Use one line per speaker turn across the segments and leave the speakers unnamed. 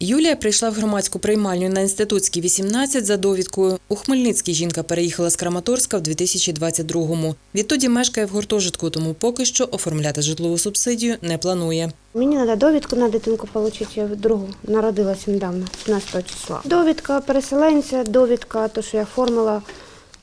Юлія прийшла в громадську приймальню на інститутській 18 за довідкою. У Хмельницькій жінка переїхала з Краматорська в 2022-му. Відтоді мешкає в гуртожитку, тому поки що оформляти житлову субсидію не планує.
Мені треба довідку на дитинку отримати, я другу народилася недавно, 17 числа. Довідка переселенця, довідка, то, що я оформила.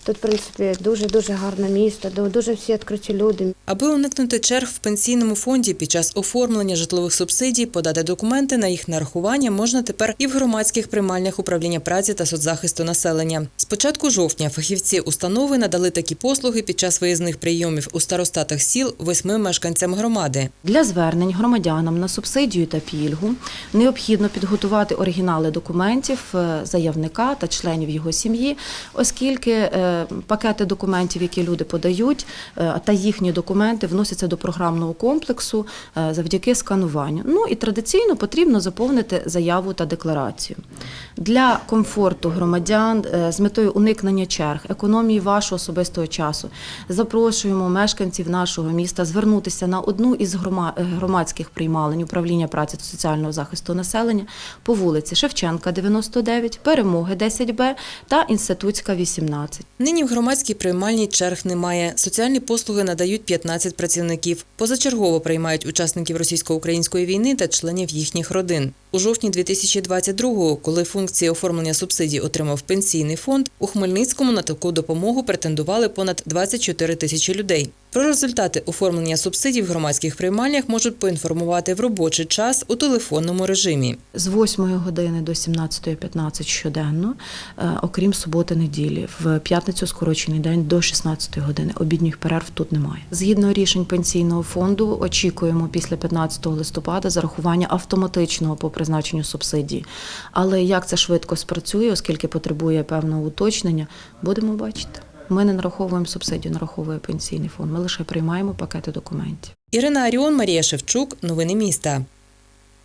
Тут, в принципі, дуже-дуже гарне місто, ду- дуже всі відкриті люди.
Аби уникнути черг в пенсійному фонді під час оформлення житлових субсидій, подати документи на їх нарахування можна тепер і в громадських приймальнях управління праці та соцзахисту населення. З початку жовтня фахівці установи надали такі послуги під час виїзних прийомів у старостатах сіл восьми мешканцям громади.
Для звернень громадянам на субсидію та пільгу необхідно підготувати оригінали документів е, заявника та членів його сім'ї, оскільки е, пакети документів, які люди подають, е, та їхні документи вносяться до програмного комплексу е, завдяки скануванню. Ну і традиційно потрібно заповнити заяву та декларацію. Для комфорту громадян е, з метою уникнення черг, економії вашого особистого часу запрошуємо мешканців нашого міста звернутися на одну із е, громадських приймалень управління праці та соціального захисту населення по вулиці Шевченка, 99, Перемоги 10Б та Інститутська 18.
Нині в громадській приймальній черг немає. Соціальні послуги надають 15 працівників. Позачергово приймають учасників російсько-української війни та членів їхніх родин. У жовтні 2022-го, коли функції оформлення субсидій отримав пенсійний фонд, у Хмельницькому на таку допомогу претендували понад 24 тисячі людей. Про результати оформлення субсидій в громадських приймальнях можуть поінформувати в робочий час у телефонному режимі.
З 8 години до 17.15 щоденно, е, окрім суботи-неділі. В п'ятницю скорочений день до 16 години. Обідніх перерв тут немає. Згідно рішень пенсійного фонду, очікуємо після 15 листопада зарахування автоматичного по призначенню субсидії. Але як це швидко спрацює, оскільки потребує певного уточнення, будемо бачити. Ми не нараховуємо субсидію, нараховує пенсійний фонд. Ми лише приймаємо пакети документів.
Ірина Аріон, Марія Шевчук. Новини міста.